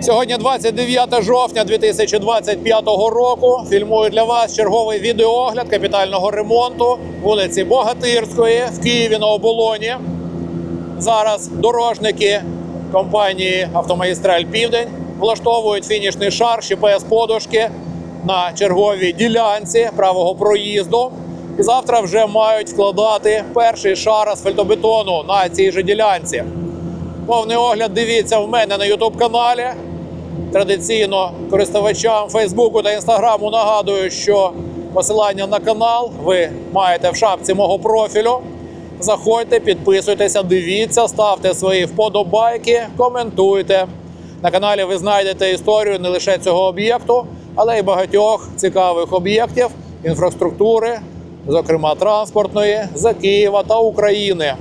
Сьогодні 29 жовтня 2025 року. Фільмую для вас черговий відеоогляд капітального ремонту вулиці Богатирської в Києві на оболоні. Зараз дорожники компанії Автомагістраль Південь влаштовують фінішний шар ЩПС подушки на черговій ділянці правого проїзду. І завтра вже мають вкладати перший шар асфальтобетону на цій же ділянці. Повний огляд дивіться в мене на youtube каналі. Традиційно користувачам Фейсбуку та Інстаграму нагадую, що посилання на канал ви маєте в шапці мого профілю. Заходьте, підписуйтеся, дивіться, ставте свої вподобайки, коментуйте. На каналі ви знайдете історію не лише цього об'єкту, але й багатьох цікавих об'єктів інфраструктури, зокрема транспортної, за Києва та України.